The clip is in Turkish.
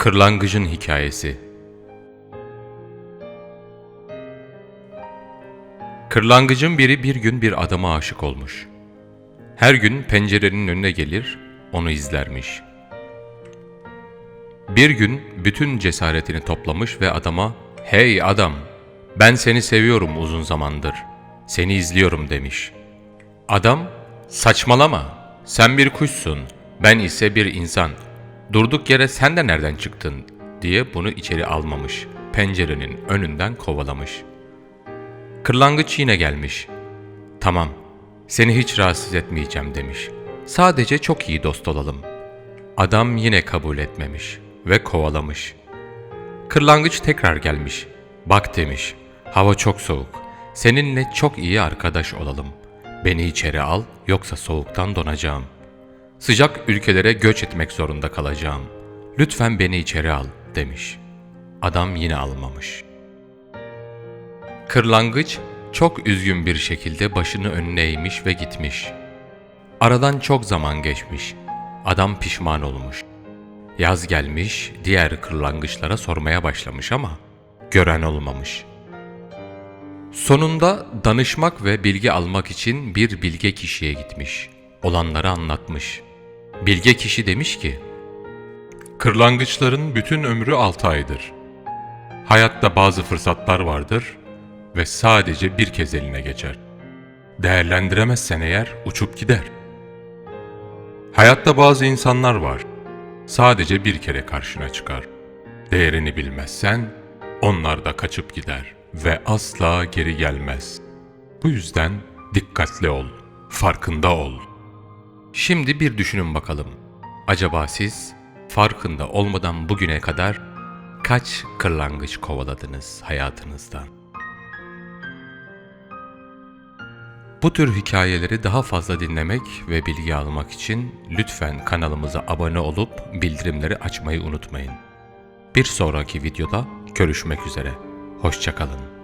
Kırlangıcın Hikayesi Kırlangıcın biri bir gün bir adama aşık olmuş. Her gün pencerenin önüne gelir, onu izlermiş. Bir gün bütün cesaretini toplamış ve adama ''Hey adam, ben seni seviyorum uzun zamandır, seni izliyorum.'' demiş. Adam ''Saçmalama, sen bir kuşsun, ben ise bir insan. Durduk yere sen de nereden çıktın?'' diye bunu içeri almamış, pencerenin önünden kovalamış. Kırlangıç yine gelmiş. Tamam, seni hiç rahatsız etmeyeceğim demiş. Sadece çok iyi dost olalım. Adam yine kabul etmemiş ve kovalamış. Kırlangıç tekrar gelmiş. Bak demiş, hava çok soğuk. Seninle çok iyi arkadaş olalım. Beni içeri al, yoksa soğuktan donacağım. Sıcak ülkelere göç etmek zorunda kalacağım. Lütfen beni içeri al, demiş. Adam yine almamış.'' Kırlangıç çok üzgün bir şekilde başını önüne eğmiş ve gitmiş. Aradan çok zaman geçmiş. Adam pişman olmuş. Yaz gelmiş, diğer kırlangıçlara sormaya başlamış ama gören olmamış. Sonunda danışmak ve bilgi almak için bir bilge kişiye gitmiş. Olanları anlatmış. Bilge kişi demiş ki, Kırlangıçların bütün ömrü 6 aydır. Hayatta bazı fırsatlar vardır ve sadece bir kez eline geçer. Değerlendiremezsen eğer uçup gider. Hayatta bazı insanlar var. Sadece bir kere karşına çıkar. Değerini bilmezsen onlar da kaçıp gider ve asla geri gelmez. Bu yüzden dikkatli ol, farkında ol. Şimdi bir düşünün bakalım. Acaba siz farkında olmadan bugüne kadar kaç kırlangıç kovaladınız hayatınızdan? Bu tür hikayeleri daha fazla dinlemek ve bilgi almak için lütfen kanalımıza abone olup bildirimleri açmayı unutmayın. Bir sonraki videoda görüşmek üzere. Hoşçakalın.